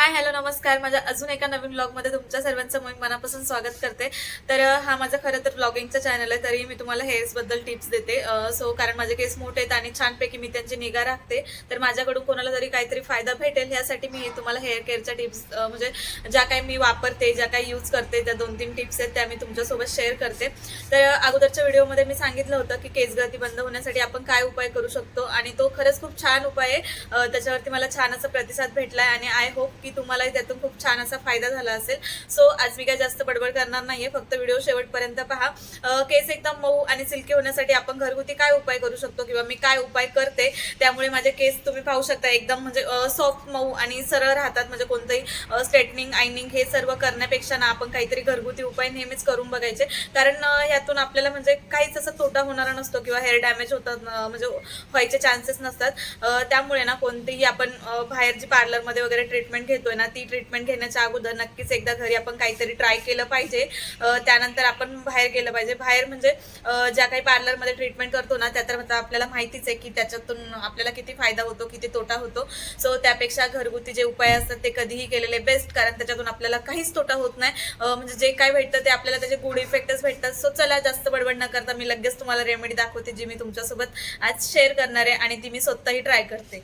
Hi hello नमस्कार. माझ्या अजून एका नवीन ब्लॉगमध्ये तुमच्या सर्वांचं मी मनापासून स्वागत करते. तर हा माझा खरं तर ब्लॉगिंगचा चॅनल आहे तरी मी तुम्हाला हेअर्सबद्दल टिप्स देते. सो कारण माझे केस मोठे आहेत आणि छानपैकी मी त्यांची निगा राखते. तर माझ्याकडून कोणाला तरी काहीतरी फायदा भेटेल यासाठी मी तुम्हाला हेअर केअरच्या टिप्स म्हणजे ज्या काही मी वापरते ज्या काही यूज करते त्या दोन तीन टिप्स आहेत त्या मी तुमच्यासोबत शेअर करते. तर अगोदरच्या व्हिडिओमध्ये मी सांगितलं होतं की केस गळती बंद होण्यासाठी आपण काय उपाय करू शकतो? आणि तो खरंच खूप छान उपाय आहे. त्याच्यावरती मला छान असा प्रतिसाद भेटलाय आणि आय होप की तुम्हाला त्यातून खूप छान असा फायदा झाला असेल. सो आज मी काय जास्त बडबड करणार नाहीये. फक्त व्हिडिओ शेवटपर्यंत पहा. केस एकदम मऊ आणि सिल्की होण्यासाठी आपण घरगुती काय उपाय करू शकतो किंवा मी काय उपाय करते त्यामुळे माझे केस तुम्ही पाहू शकता. एकदम म्हणजे सॉफ्ट मऊ आणि सरळ राहतात. म्हणजे कोणतंही स्ट्रेटनिंग आयनिंग हे सर्व करण्यापेक्षा ना आपण काहीतरी घरगुती उपाय नेहमीच करून बघायचे. कारण यातून आपल्याला म्हणजे काहीच असा तोटा होणारा नसतो किंवा हेअर डॅमेज होतात म्हणजे व्हायचे चान्सेस नसतात. त्यामुळे ना कोणतेही आपण बाहेर जी पार्लरमध्ये वगैरे ट्रीटमेंट घेतोय ना ती ट्रीटमेंट घेण्याच्या अगोदर नक्कीच एकदा घरी आपण काहीतरी ट्राय केलं पाहिजे. त्यानंतर आपण बाहेर गेलं पाहिजे. बाहेर म्हणजे ज्या काही पार्लरमध्ये ट्रीटमेंट करतो ना त्या तर आपल्याला माहितीच आहे की त्याच्यातून आपल्याला किती फायदा होतो किती तोटा होतो. सो त्यापेक्षा घरगुती जे उपाय असतात ते कधीही केलेले बेस्ट कारण त्याच्यातून आपल्याला काहीच तोटा होत नाही. म्हणजे जे काय भेटतं ते आपल्याला त्याचे गुड इफेक्टच भेटतात. सो चला जास्त बडबड न करता मी लगेच तुम्हाला रेमेडी दाखवते जी मी तुमच्यासोबत आज शेअर करणार आहे आणि ती मी स्वतःही ट्राय करते.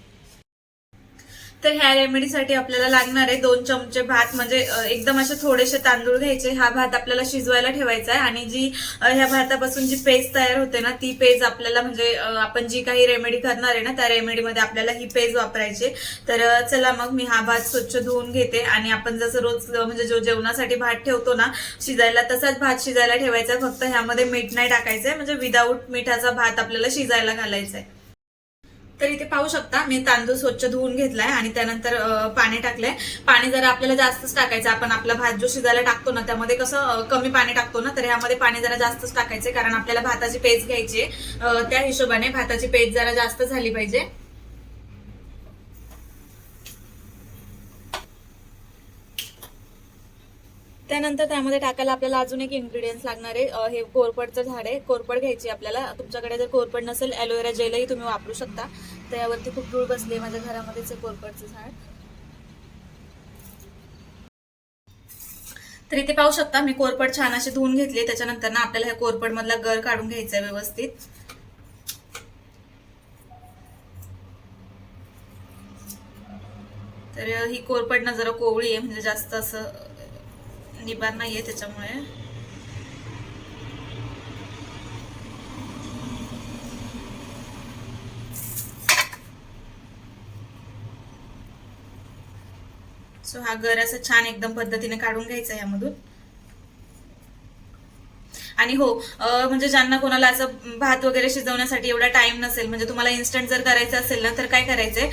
तर ह्या रेमेडीसाठी आपल्याला लागणार आहे दोन चमचे भात म्हणजे एकदम असे थोडेसे तांदूळ घ्यायचे. हा भात आपल्याला शिजवायला ठेवायचा आहे. आणि जी ह्या भातापासून जी पेज तयार होते ना ती पेज आपल्याला म्हणजे आपण जी काही रेमेडी करणार आहे ना त्या रेमेडीमध्ये आपल्याला ही पेज वापरायची. तर चला मग मी हा भात स्वच्छ धुवून घेते. आणि आपण जसं रोज म्हणजे जो जेवणासाठी भात ठेवतो ना शिजायला तसाच भात शिजायला ठेवायचा. फक्त ह्यामध्ये मीठ नाही टाकायचंय. म्हणजे विदाऊट मिठाचा भात आपल्याला शिजायला घालायचा आहे तर इथे पाहू शकता मी तांदूळ स्वच्छ धुवून घेतलाय आणि त्यानंतर पाणी टाकलंय पाणी जरा आपल्याला जास्तच टाकायचं आपण आपला भात जो शिजायला टाकतो ना त्यामध्ये कसं कमी पाणी टाकतो ना तर ह्यामध्ये पाणी जरा जास्तच टाकायचे कारण आपल्याला भाताची पेज घ्यायची आहे. त्या हिशोबाने भाताची पेज जरा जास्त झाली पाहिजे त्यानंतर त्यामध्ये टाकायला आपल्याला अजून एक इन्ग्रेडियन्स लागणार आहे. हे कोरपडचं झाड आहे. कोरपड घ्यायची आपल्याला. तुमच्याकडे जर कोरपड नसेल ॲलोवेरा जेलही तुम्ही वापरू शकता. त्यावरती खूप धूळ बसली माझ्या घरामध्येच कोरपडचं झाड. तर इथे पाहू शकता मी कोरपड छान असे धुवून घेतले. त्याच्यानंतर ना आपल्याला ह्या कोरपड मधला गर काढून घ्यायचा आहे व्यवस्थित. तर ही कोरपड ना जरा कोवळी आहे म्हणजे जास्त असं निबार नाहीये त्याच्यामुळे. सो हा गर असं छान एकदम पद्धतीने काढून घ्यायचा यामधून. आणि हो म्हणजे ज्यांना कोणाला असं भात वगैरे शिजवण्यासाठी एवढा टाइम नसेल म्हणजे तुम्हाला इन्स्टंट जर करायचं असेल ना तर काय करायचंय?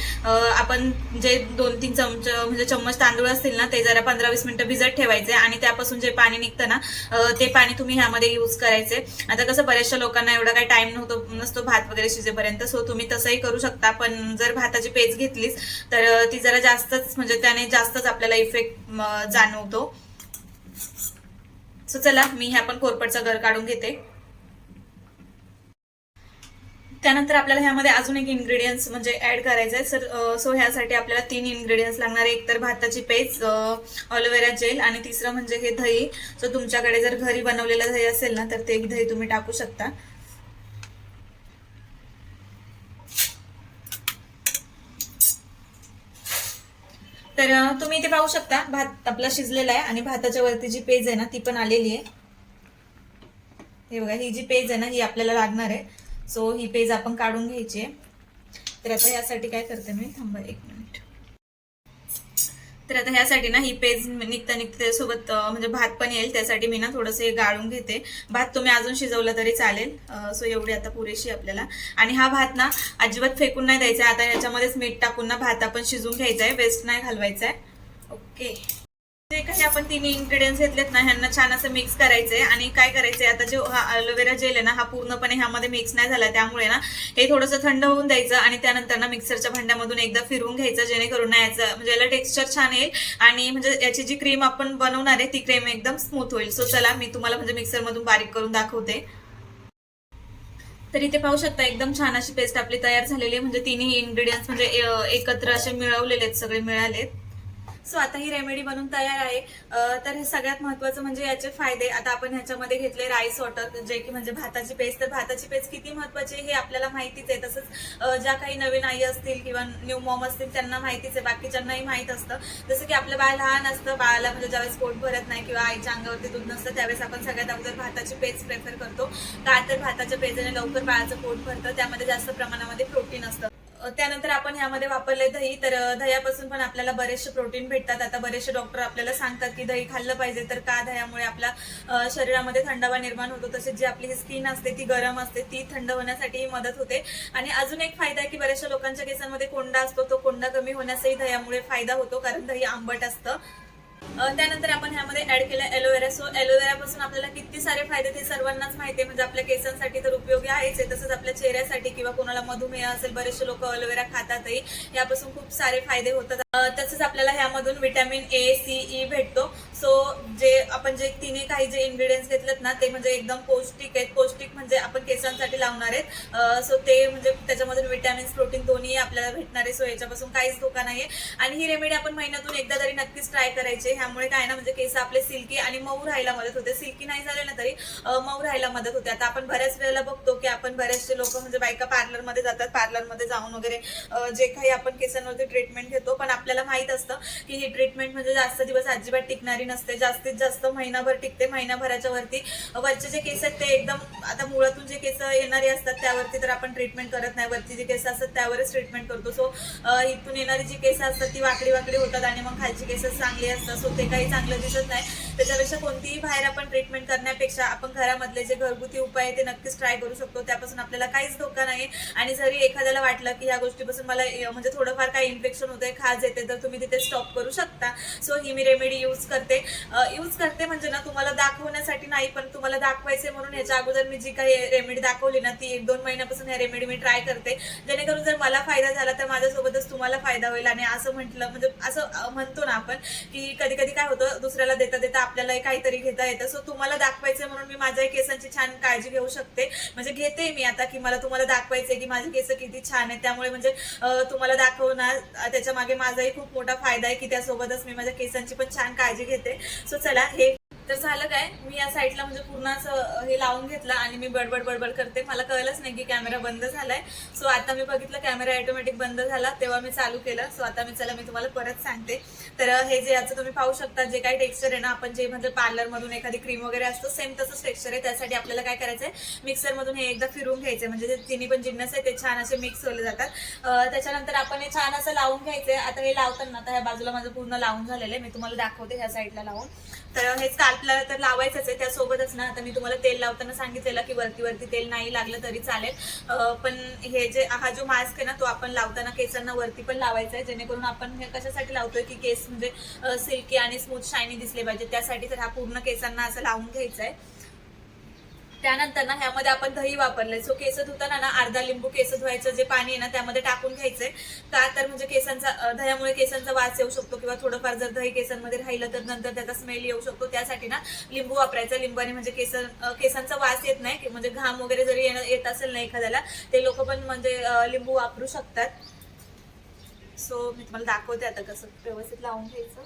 आपण जे दोन तीन चमच म्हणजे चम्मच तांदूळ असतील ना ते जरा पंधरा वीस मिनिटं भिजत ठेवायचे आणि त्यापासून जे पाणी निघतं ना ते पाणी तुम्ही ह्यामध्ये यूज करायचे. आता कसं बऱ्याचशा लोकांना एवढा काही टाइम नव्हतो नसतो भात वगैरे शिजेपर्यंत सो तुम्ही तसंही करू शकता. पण जर भाताची पेज घेतलीच तर ती जरा जास्तच म्हणजे त्याने जास्तच आपल्याला इफेक्ट जाणवतो. सो चला मी ह्या पण कोरपडचं घर काढून घेते. त्यानंतर आपल्याला ह्यामध्ये अजून एक इन्ग्रेडियंट्स म्हणजे ऍड करायचं आहे सर सो ह्यासाठी आपल्याला तीन इन्ग्रेडियंट्स लागणार आहे एक तर भाताची पेस्ट ऑलोवेरा जेल आणि तिसरं म्हणजे हे दही. सो तुमच्याकडे जर घरी बनवलेलं दही असेल ना तर ते दही तुम्ही टाकू शकता. तर तुम्ही इथे पाहू शकता भात आपला शिजलेला आहे आणि भाताच्या वरती जी पेज आहे ना ती पण आलेली आहे. हे बघा ही जी पेज आहे ना ही आपल्याला लागणार आहे. सो ही पेज आपण काढून घ्यायची आहे. तर आता यासाठी काय करते मी? थांबा एक मिनिट. तर आता ह्यासाठी ना ही पेज निघता निघता त्यासोबत म्हणजे भात पण येईल त्यासाठी मी ना थोडंसं हे गाळून घेते. भात तुम्ही अजून शिजवला तरी चालेल सो एवढी आता पुरेशी आपल्याला. आणि हा भात ना अजिबात फेकून नाही द्यायचा आता याच्यामध्येच मीठ टाकून ना भात आपण शिजून घ्यायचा आहे वेस्ट नाही घालवायचा आहे ओके ते काही आपण तिन्ही इन्ग्रेडियंट्स घेतलेत ना ह्यांना छान असं मिक्स करायचंय. आणि काय करायचंय आता जो हा अलोवेरा जेल आहे ना हा पूर्णपणे ह्यामध्ये मिक्स नाही झाला. त्यामुळे ना हे थोडंसं थंड होऊन द्यायचं आणि त्यानंतर ना मिक्सरच्या भांड्यामधून एकदा फिरवून घ्यायचं जेणेकरून ना याचं म्हणजे याला टेक्स्चर छान येईल. आणि म्हणजे याची जी क्रीम आपण बनवणार आहे ती क्रीम एकदम स्मूथ होईल. सो चला मी तुम्हाला म्हणजे मिक्सरमधून बारीक करून दाखवते. तर इथे पाहू शकता एकदम छान अशी पेस्ट आपली तयार झालेली आहे. म्हणजे तिन्ही इन्ग्रेडियंट्स म्हणजे एकत्र असे मिळवलेले आहेत सगळे मिळालेत. सो आता ही रेमेडी बनून तयार आहे. तर हे सगळ्यात महत्वाचं म्हणजे याचे फायदे आता आपण ह्याच्यामध्ये घेतले राईस वॉटर जे की म्हणजे भाताची पेस्ट तर भाताची पेस्ट किती महत्वाची आहे हे आपल्याला माहितीच आहे. तसंच ज्या काही नवीन आई असतील किंवा न्यू मॉम असतील त्यांना माहितीच आहे. बाकीच्यांनाही माहीत असतं. जसं की आपलं बाळ लहान असतं बाळाला म्हणजे ज्यावेळेस पोट भरत नाही किंवा आईच्या अंगावरती दूध नसतं त्यावेळेस आपण सगळ्यात अगोदर भाताची पेस्ट प्रेफर करतो. का तर भाताच्या पेजाने लवकर बाळाचं पोट भरतं त्यामध्ये जास्त प्रमाणामध्ये प्रोटीन असतं. त्यानंतर आपण ह्यामध्ये वापरले दही. तर दह्यापासून पण आपल्याला बरेचसे प्रोटीन भेटतात. आता बरेचसे डॉक्टर आपल्याला सांगतात की दही खाल्लं पाहिजे. तर का दह्यामुळे आपल्या शरीरामध्ये थंडावा निर्माण होतो? तसेच जी आपली स्किन असते ती गरम असते ती थंड होण्यासाठीही मदत होते. आणि अजून एक फायदा आहे की बऱ्याचशा लोकांच्या केसांमध्ये कोंडा असतो. तो कोंडा कमी होण्यासही दह्यामुळे फायदा होतो. कारण दही आंबट असतं. त्यानंतर आपण ह्यामध्ये ऍड केलं एलोवेरा सो एलोवेरा पासून आपल्याला किती सारे फायदे ते सर्वांनाच माहिती आहे. म्हणजे आपल्या केसांसाठी तर उपयोगी आहेच आहे. तसंच आपल्या चेहऱ्यासाठी किंवा कोणाला मधुमेह असेल बरेचसे लोक एलोवेरा खातातही. यापासून खूप सारे फायदे होतात. तसंच आपल्याला ह्यामधून विटॅमिन ए सी ई भेटतो. सो जे आपण जे तिने काही जे इन्ग्रेडियंट्स घेतलेत ना ते म्हणजे एकदम पौष्टिक आहेत. पौष्टिक म्हणजे आपण केसांसाठी लावणार आहेत. सो ते म्हणजे त्याच्यामधून विटॅमिन्स प्रोटीन दोन्ही आपल्याला भेटणार आहे. सो याच्यापासून काहीच धोका नाहीये. आणि ही रेमेडी आपण महिन्यातून एकदा तरी नक्कीच ट्राय करायचे ह्यामुळे काय ना म्हणजे केस आपले सिल्की आणि मऊ राहायला मदत होते. सिल्की नाही झाले ना तरी मऊ राहायला मदत होते. आता आपण बऱ्याच वेळेला बघतो की आपण बरेचसे लोक म्हणजे बायका पार्लरमध्ये जातात. पार्लरमध्ये जाऊन वगैरे जे काही आपण केसांवरती ट्रीटमेंट घेतो. पण आपल्याला माहीत असतं की ही ट्रीटमेंट म्हणजे जास्त दिवस अजिबात टिकणारी नसते. जास्तीत जास्त महिनाभर टिकते. महिनाभराच्या वरती. वरचे जे केस आहेत ते एकदम आता मुळातून जे केस येणारे असतात त्यावरती तर आपण ट्रीटमेंट करत नाही. वरती जे केस असतात त्यावरच ट्रीटमेंट करतो. सो इथून येणारी जी केस असतात ती वाकडी वाकडी होतात आणि मग खालची केस चांगली असतात. सो ते काही चांगलं दिसत नाही. त्याच्यापेक्षा कोणतीही बाहेर आपण ट्रीटमेंट करण्यापेक्षा आपण घरामधले जे घरगुती उपाय आहे ते नक्कीच ट्राय करू शकतो. त्यापासून आपल्याला काहीच धोका नाही आणि जरी एखाद्याला वाटलं की ह्या गोष्टीपासून मला म्हणजे थोडंफार काही इन्फेक्शन होतंय खाज येते तर तुम्ही तिथे स्टॉप करू शकता. सो ही मी रेमेडी यूज करते. यूज करते म्हणजे ना तुम्हाला दाखवण्यासाठी नाही पण तुम्हाला दाखवायचे म्हणून ह्याच्या अगोदर मी जी काही रेमेडी दाखवली ना ती एक दोन महिन्यापासून ह्या रेमेडी मी ट्राय करते. जेणेकरून जर मला फायदा झाला तर माझ्यासोबतच तुम्हाला फायदा होईल. आणि असं म्हटलं म्हणजे असं म्हणतो ना आपण की कधी कधी काय होतं दुसऱ्याला देता देता आपल्याला काहीतरी घेता येतं. सो तुम्हाला दाखवायचं म्हणून मी माझ्या केसांची छान काळजी घेऊ शकते. म्हणजे घेते मी आता की मला तुम्हाला दाखवायचंय की माझे केस किती छान आहेत. त्यामुळे म्हणजे तुम्हाला दाखवणार त्याच्यामागे माझाही खूप मोठा फायदा आहे की त्यासोबतच मी माझ्या केसांची पण छान काळजी घेते. सो चला हे तर झालं काय? मी या साईडला म्हणजे पूर्ण असं हे लावून घेतलं आणि मी बडबड बडबड करते. मला कळलंच नाही की कॅमेरा बंद झालाय. सो आता मी बघितलं कॅमेरा ऑटोमॅटिक बंद झाला. तेव्हा मी चालू केलं. सो आता मी चला मी तुम्हाला परत सांगते. तर हे जे याचं तुम्ही पाहू शकता जे काही टेक्स्चर आहे ना आपण जे म्हणजे पार्लरमधून एखादी क्रीम वगैरे असतो सेम तसंच टेक्स्चर आहे. त्यासाठी आपल्याला काय करायचंय? आहे मिक्सरमधून हे एकदा फिरून घ्यायचं म्हणजे जे तिन्ही पण जिन्नस आहे ते छान असे मिक्स होले जातात. त्याच्यानंतर आपण हे छान असं लावून घ्यायचंय. आता हे लावताना आता ह्या बाजूला माझं पूर्ण लावून झालेलं आहे. मी तुम्हाला दाखवते ह्या साईडला लावून. तर हेच आपल्याला तर लावायचंच आहे. त्यासोबतच ना आता मी तुम्हाला तेल लावताना सांगितलेलं की वरती वरती तेल नाही लागलं तरी चालेल. पण हे जे हा जो मास्क आहे ना तो आपण लावताना केसांना वरती पण लावायचा आहे. जेणेकरून आपण हे कशासाठी लावतोय की केस म्हणजे सिल्की आणि स्मूथ शायनी दिसले पाहिजे त्यासाठी तर हा पूर्ण केसांना असं लावून घ्यायचा आहे. त्यानंतर ना ह्यामध्ये आपण दही वापरले सो केस धुताना ना अर्धा लिंबू केस धुवायचं जे पाणी आहे ना त्यामध्ये टाकून घ्यायचंय. का तर म्हणजे केसांचा दह्यामुळे केसांचा वास येऊ शकतो किंवा थोडंफार जर दही केसांमध्ये राहिलं तर नंतर त्याचा स्मेल येऊ शकतो. त्यासाठी ना लिंबू वापरायचा. लिंबाने म्हणजे केस केसांचा वास येत नाही म्हणजे घाम वगैरे जरी येणं- येत असेल ना एखाद्याला ते लोक पण म्हणजे लिंबू वापरू शकतात. सो मी तुम्हाला दाखवते आता कसं व्यवस्थित लावून घ्यायचं.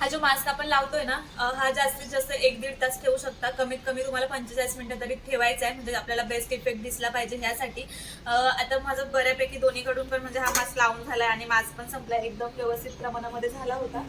हा जो मास्क आपण लावतोय ना हा जास्तीत जास्त एक दीड तास ठेवू शकता. कमीत कमी तुम्हाला पंचेचाळीस मिनिटं तरी ठेवायचा आहे. म्हणजे आपल्याला बेस्ट इफेक्ट दिसला पाहिजे ह्यासाठी. आता माझं बऱ्यापैकी दोन्हीकडून पण म्हणजे हा मास्क लावून झालाय आणि मास्क पण संपलाय. एकदम व्यवस्थित प्रमाणामध्ये झाला होता.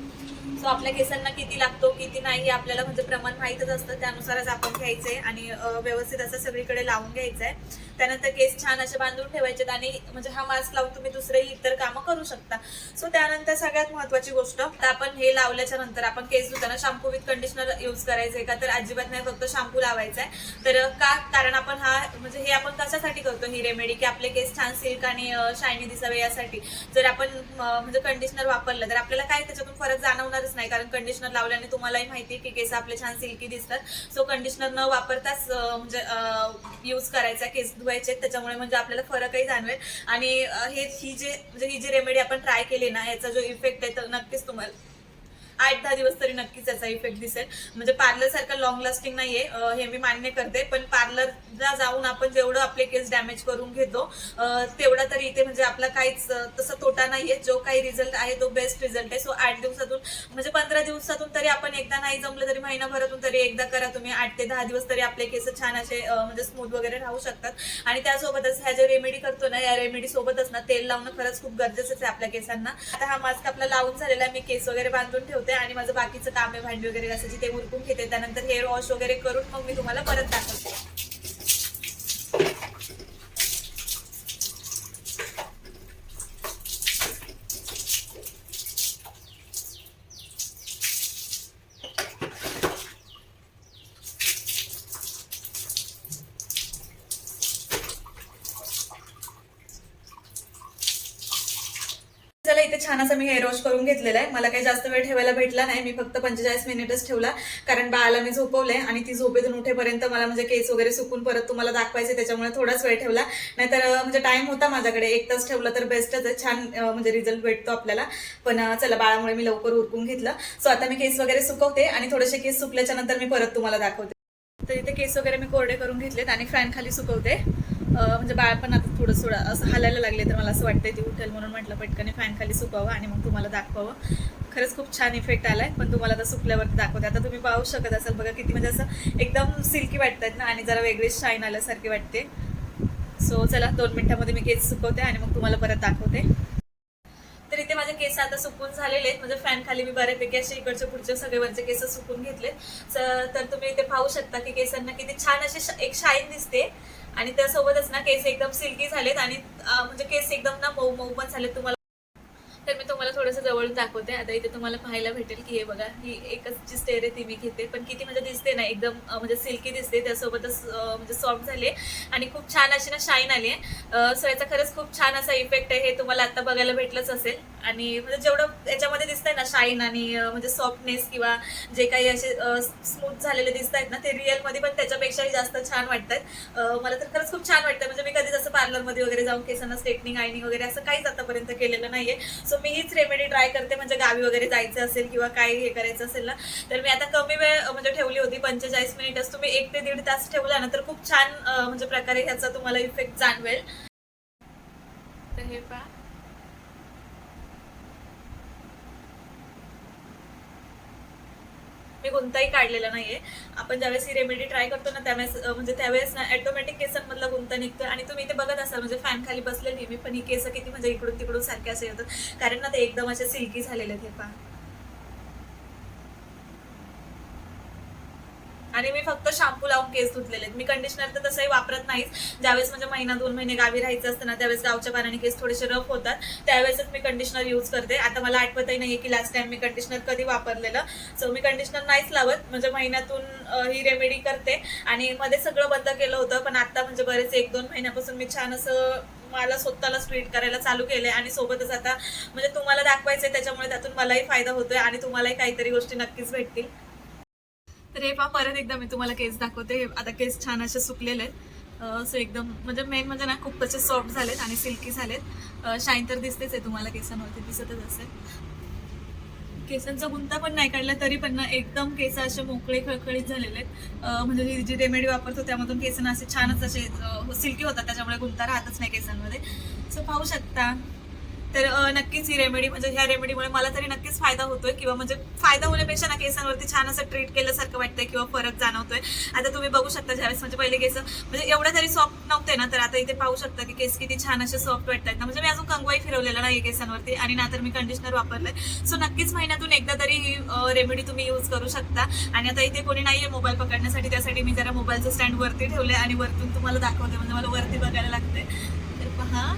सो आपल्या केसांना किती लागतो किती नाही हे आपल्याला म्हणजे प्रमाण माहीतच असतं. त्यानुसारच आपण घ्यायचंय आणि व्यवस्थित असं सगळीकडे लावून घ्यायचंय. त्यानंतर केस छान असे बांधून ठेवायचे आणि म्हणजे हा मास्क लावून तुम्ही दुसरेही इतर कामं करू शकता. सो त्यानंतर सगळ्यात महत्वाची गोष्ट आपण हे लावल्याच्या नंतर आपण केस धुताना शॅम्पू विथ कंडिशनर यूज करायचंय का? तर अजिबात नाही फक्त शॅम्पू लावायचा आहे तर का? कारण आपण हा म्हणजे हे आपण कशासाठी करतो ही रेमेडी की आपले केस छान सिल्क आणि शायनी दिसावे यासाठी. जर आपण म्हणजे कंडिशनर वापरलं तर आपल्याला काय त्याच्यातून फरक जाणवणारच नाही. कारण कंडिशनर लावल्याने तुम्हालाही माहिती आहे की केस आपले छान सिल्की दिसतात. सो कंडिशनर न वापरताच म्हणजे यूज करायचा केस धुवायचे. त्याच्यामुळे म्हणजे आपल्याला फरकही जाणवेल. आणि हे ही जे म्हणजे ही जी रेमेडी आपण ट्राय केली ना याचा जो इफेक्ट आहे तर नक्कीच तुम्हाला आठ दहा दिवस तरी नक्कीच याचा इफेक्ट दिसेल. म्हणजे पार्लर सारखं लॉंग लास्टिंग नाहीये. हे मी मान्य करते. पण पार्लरला जाऊन आपण जेवढं आपले केस डॅमेज करून घेतो तेवढा तरी इथे म्हणजे आपला काहीच तसा तोटा नाहीये. जो काही रिझल्ट आहे तो बेस्ट रिझल्ट आहे. सो आठ दिवसातून म्हणजे पंधरा दिवसातून तरी आपण एकदा नाही जमलं तरी महिनाभरातून तरी एकदा करा तुम्ही. आठ ते दहा दिवस तरी आपले केस छान असे म्हणजे स्मूथ वगैरे राहू शकतात. आणि त्यासोबतच ह्या ज्या रेमेडी करतो ना या रेमेडी सोबतच ना तेल लावणं खरंच खूप गरजेचं आहे आपल्या केसांना. आता हा मास्क आपला लावून झालेला आहे. मी केस वगैरे बांधून ठेवते. आणि माझं बाकीचं काम आहे भांडी वगैरे घासायची ते उरकून घेते. त्यानंतर हेअर वॉश वगैरे करून मग मी तुम्हाला परत दाखवते चला इथे छान असा मी हेअर वॉश करून घेतलेला आहे. मला काही जास्त वेळ ठेवायला भेटला नाही. मी फक्त पंचेचाळीस मिनिटच ठेवला. कारण बाळाला मी झोपवलंय आणि ती झोपेतून उठेपर्यंत मला म्हणजे केस वगैरे सुकून परत तुम्हाला दाखवायचे त्याच्यामुळे थोडाच वेळ ठेवला. नाहीतर म्हणजे टाइम होता माझ्याकडे. एक तास ठेवला तर बेस्टच आहे. छान म्हणजे रिझल्ट भेटतो आपल्याला. पण चला बाळामुळे मी लवकर उरकून घेतलं. सो आता मी केस वगैरे सुकवते आणि थोडेसे केस सुकल्याच्या नंतर मी परत तुम्हाला दाखवते. तर इथे केस वगैरे मी कोरडे करून घेतलेत आणि फॅन खाली सुकवते. म्हणजे बाळ पण आता थोडं सोडा असं हलायला लागले तर मला असं वाटतंय ती उठेल म्हणून म्हटलं पटकन फॅन खाली सुकावं आणि मग तुम्हाला दाखवावं. खरंच खूप छान इफेक्ट आलाय पण तुम्हाला आता सुकल्यावरती दाखवते. आता तुम्ही पाहू शकत असाल बघा किती म्हणजे असं एकदम सिल्की वाटतात ना आणि जरा वेगळीच शाईन आल्यासारखी वाटते. सो चला दोन मिनिटांमध्ये मी केस सुकवते आणि मग तुम्हाला परत दाखवते. तर इथे माझे केस आता सुकून झालेले आहेत. म्हणजे फॅन खाली मी बऱ्यापैकी असे इकडचे पुढचे सगळे वरचे केस सुकून घेतले तर तुम्ही इथे पाहू शकता की केसांना किती छान अशी एक शाईन दिसते. आणि त्यासोबतच ना केस एकदम सिल्की झालेत. आणि म्हणजे केस एकदम ना मऊ मऊ पण झालेत. तुम्हाला थोडंसं जवळून दाखवते. आता इथे तुम्हाला पाहायला भेटेल की हे बघा ही एकच जी स्टेर आहे ती मी घेते. पण किती म्हणजे दिसते ना एकदम म्हणजे सिल्की दिसते. त्यासोबतच म्हणजे सॉफ्ट झाले आणि खूप छान अशी ना शाईन आली आहे सो याचा खरंच खूप छान असा इफेक्ट आहे. हे तुम्हाला आता बघायला भेटलंच असेल. आणि म्हणजे जेवढं याच्यामध्ये दिसतंय ना शाईन आणि म्हणजे सॉफ्टनेस किंवा जे काही असे स्मूथ झालेले दिसत आहेत ना ते रिअलमध्ये पण त्याच्यापेक्षाही जास्त छान वाटतात. मला तर खरंच खूप छान वाटतं म्हणजे मी कधी जसं पार्लरमध्ये वगैरे जाऊन केसांना स्ट्रेटनिंग आयनिंग वगैरे असं काहीच आतापर्यंत केलेलं नाहीये. सो मी हीच रेमेडी ट्राय करते म्हणजे गावी वगैरे जायचं असेल किंवा काय हे करायचं असेल ना तर मी आता कमी वेळ म्हणजे ठेवली होती पंचेचाळीस मिनिटच. तुम्ही एक ते दीड तास ठेवला ना तर खूप छान म्हणजे प्रकारे ह्याचा तुम्हाला इफेक्ट जाणवेल. तर हे पहा. मी कोणताही काढलेला नाहीये. आपण ज्यावेळेस ही रेमेडी ट्राय करतो ना त्यावेळेस म्हणजे त्यावेळेस ना ऑटोमॅटिक केसांमधला गुंता निघतो आणि तुम्ही इथे बघत असाल म्हणजे फॅन खाली बसलेली मी पण ही केस किती म्हणजे इकडून तिकडून सारखे असे येतात. कारण ना ते एकदम असे सिल्की झालेले आहेत हे पहा आणि मी फक्त शॅम्पू लावून केस धुतलेले आहेत. मी कंडिशनर तर तसंही वापरत नाहीच. ज्यावेळेस म्हणजे महिना दोन महिने गावी राहायचं असतं ना त्यावेळेस गावच्या पाण्याने केस थोडेसे रफ होतात. त्यावेळेसच मी कंडिशनर यूज करते. आता मला आठवतही नाहीये की लास्ट टाइम मी कंडिशनर कधी वापरलेलं. सो मी कंडिशनर नाहीच लावत. म्हणजे महिन्यातून ही रेमेडी करते. आणि मध्ये सगळं बंद केलं होतं. पण आता म्हणजे बरेच एक दोन महिन्यापासून मी छान असं मला स्वतःला स्ट्रीट करायला चालू केलंय. आणि सोबतच आता म्हणजे तुम्हाला दाखवायचंय. त्याच्यामुळे त्यातून मलाही फायदा होतोय. आणि तुम्हालाही काहीतरी गोष्टी नक्कीच भेटतील. तर हे पहा परत एकदा मी तुम्हाला केस दाखवते. आता केस छान असे सुकलेले आहेत. सो एकदम म्हणजे मेन म्हणजे ना खूप तसे सॉफ्ट झालेत आणि सिल्की झालेत. शाईन तर दिसतेच आहे तुम्हाला केसांवरती दिसतच असेल. केसांचा गुंता पण नाही काढला तरी पण ना एकदम केस असे मोकळे खळखळीत झालेले आहेत. म्हणजे ही जी रेमेडी वापरतो त्यामधून केसांना असे छानच असे सिल्की होतात. त्याच्यामुळे गुंता राहतच नाही केसांमध्ये. सो पाहू शकता. तर नक्कीच ही रेमेडी म्हणजे ह्या रेमेडीमुळे मला तरी नक्कीच फायदा होतोय किंवा म्हणजे फायदा होण्यापेक्षा ना केसांवरती छान असं ट्रीट केल्यासारखं वाटतंय किंवा फरक जाणवतोय. आता तुम्ही बघू शकता ज्यावेळेस म्हणजे पहिले केस म्हणजे एवढं तरी सॉफ्ट नव्हते ना तर आता इथे पाहू शकता की केस किती छान असे सॉफ्ट वाटतात ना. म्हणजे मी अजून कंगवाई फिरवलेला नाही केसांवरती आणि ना तर मी कंडिशनर वापरलंय. सो नक्कीच महिन्यातून एकदा तरी ही रेमेडी तुम्ही यूज करू शकता. आणि आता इथे कोणी नाहीये मोबाईल पकडण्यासाठी त्यासाठी मी जरा मोबाईलचं स्टँड वरती ठेवले आणि वरतून तुम्हाला दाखवते. म्हणजे मला वरती बघायला लागते तर पहा.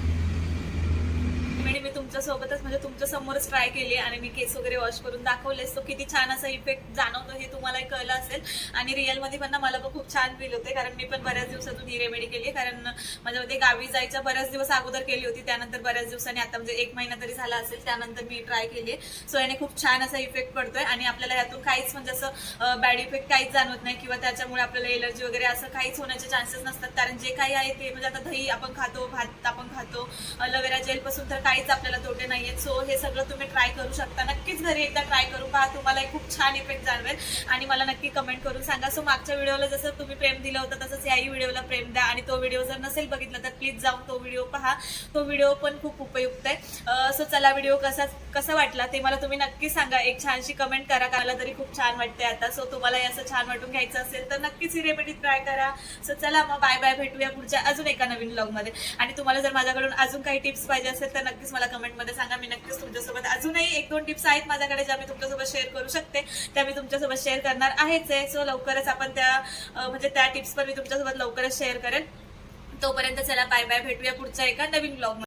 तुमच्यासोबतच तुमच्या सोबतच म्हणजे तुमच्या समोरच ट्राय केली आणि मी केस वगैरे वॉश करून दाखवलेस तो किती छान असा इफेक्ट जाणवतो हे तुम्हाला कळलं असेल. आणि रिअलमध्ये पण ना मला पण खूप छान फील होते कारण मी पण बऱ्याच दिवसातून ही रेमेडी केली कारण माझ्यामध्ये गावी जायच्या बऱ्याच दिवस अगोदर केली होती. त्यानंतर बऱ्याच दिवसांनी आता म्हणजे एक महिना तरी झाला असेल त्यानंतर मी ट्राय केली सो याने खूप छान असा इफेक्ट पडतोय. आणि आपल्याला यातून काहीच म्हणजे असं बॅड इफेक्ट काहीच जाणवत नाही. किंवा त्याच्यामुळे आपल्याला एलर्जी वगैरे असं काहीच होण्याचे चान्सेस नसतात. कारण जे काही आहे ते म्हणजे आता दही आपण खातो भात आपण खातो. अलोवेरा जेल पासून तर काहीच आपल्याला तोटे नाही आहेत सो हे सगळं तुम्ही ट्राय करू शकता. नक्कीच घरी एकदा ट्राय करू पहा. तुम्हाला खूप छान इफेक्ट जाणवेल. आणि मला नक्की कमेंट करून सांगा. सो मागच्या व्हिडिओला जसं तुम्ही प्रेम दिलं होतं तसंच याही व्हिडिओला प्रेम द्या. आणि तो व्हिडिओ जर नसेल बघितला तर प्लीज जाऊन तो व्हिडिओ पहा. तो व्हिडिओ पण खूप उपयुक्त आहे. सो चला व्हिडिओ कसा कसा वाटला ते मला तुम्ही नक्की सांगा. एक छानशी कमेंट करा मला तरी खूप छान वाटते आता. सो तुम्हाला असं छान वाटून घ्यायचं असेल तर नक्कीच ही रेमेडी ट्राय करा. सो चला मग बाय बाय भेटूया पुढच्या अजून एका नवीन ब्लॉगमध्ये आणि तुम्हाला जर माझ्याकडून अजून काही टिप्स पाहिजे असेल तर नक्कीच मला कमेंटमध्ये सांगा. मी नक्कीच तुमच्यासोबत अजूनही एक दोन टिप्स आहेत माझ्याकडे ज्या मी तुमच्यासोबत शेअर करू शकते. त्या मी तुमच्यासोबत शेअर करणार आहेच आहे. सो लवकरच आपण त्या म्हणजे त्या टिप्स पण मी तुमच्यासोबत लवकरच शेअर करेन. तोपर्यंत चला बाय बाय भेटूया पुढच्या एका नवीन ब्लॉग